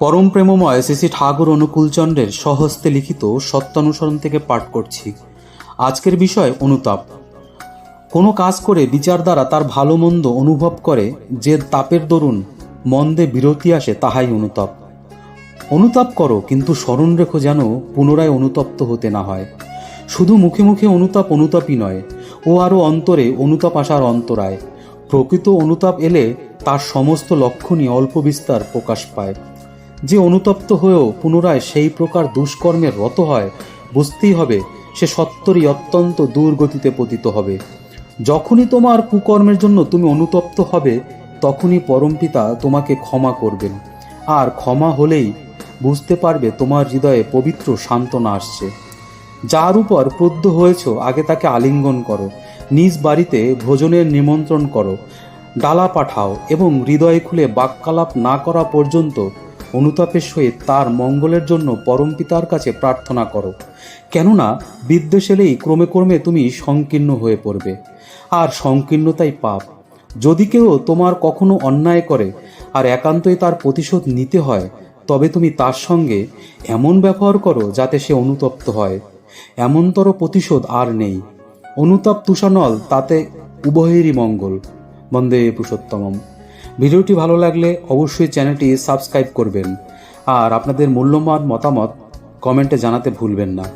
পরম প্রেমময় শ্রী ঠাকুর অনুকূলচন্দ্রের স্বহস্তে লিখিত সত্যানুসরণ থেকে পাঠ করছি। আজকের বিষয় অনুতাপ। কোনো কাজ করে বিচার দ্বারা তার ভালো মন্দ অনুভব করে, যে তাপের দরুন মন্দে বিরতি আসে তাহাই অনুতাপ। অনুতাপ করো, কিন্তু স্মরণ রেখো যেন পুনরায় অনুতপ্ত হতে না হয়। শুধু মুখে মুখে অনুতাপ অনুতাপই নয়, ও আরও অন্তরে অনুতাপ আসার অন্তরায়। প্রকৃত অনুতাপ এলে তার সমস্ত লক্ষণই অল্প বিস্তার প্রকাশ পায়। যে অনুতপ্ত হয়েও পুনরায় সেই প্রকার দুষ্কর্মের রত হয়, বুঝতেই হবে সে সত্তরই অত্যন্ত দুর্গতিতে পতিত হবে। যখনই তোমার কুকর্মের জন্য তুমি অনুতপ্ত হবে, তখনই পরমপিতা তোমাকে ক্ষমা করবেন। আর ক্ষমা হলেই বুঝতে পারবে তোমার হৃদয়ে পবিত্র সান্ত্বনা আসছে। যার উপর ক্রুদ্ধ হয়েছ, আগে তাকে আলিঙ্গন করো। নিজ বাড়িতে ভোজনের নিমন্ত্রণ করো। ডালা পাঠাও এবং হৃদয় খুলে বাক্যালাপ না করা পর্যন্ত অনুতাপের সহিত তার মঙ্গলের জন্য পরমপিতার কাছে প্রার্থনা করো। কেননা বিদ্বেষ এলেই ক্রমে ক্রমে তুমি সংকীর্ণ হয়ে পড়বে। আর সংকীর্ণতাই পাপ। যদি কেউ তোমার কখনো অন্যায় করে আর একান্তই তার প্রতিশোধ নিতে হয়, তবে তুমি তার সঙ্গে এমন ব্যবহার করো যাতে সে অনুতপ্ত হয়। এমনতর প্রতিশোধ আর নেই। অনুতাপ তুষানল তাতে উভয়েরই মঙ্গল। বন্দে পুরুষোত্তমম। ভিডিওটি ভালো লাগলে অবশ্যই চ্যানেলটি সাবস্ক্রাইব করবেন। আর আপনাদের মূল্যবান মতামত কমেন্টে জানাতে ভুলবেন না।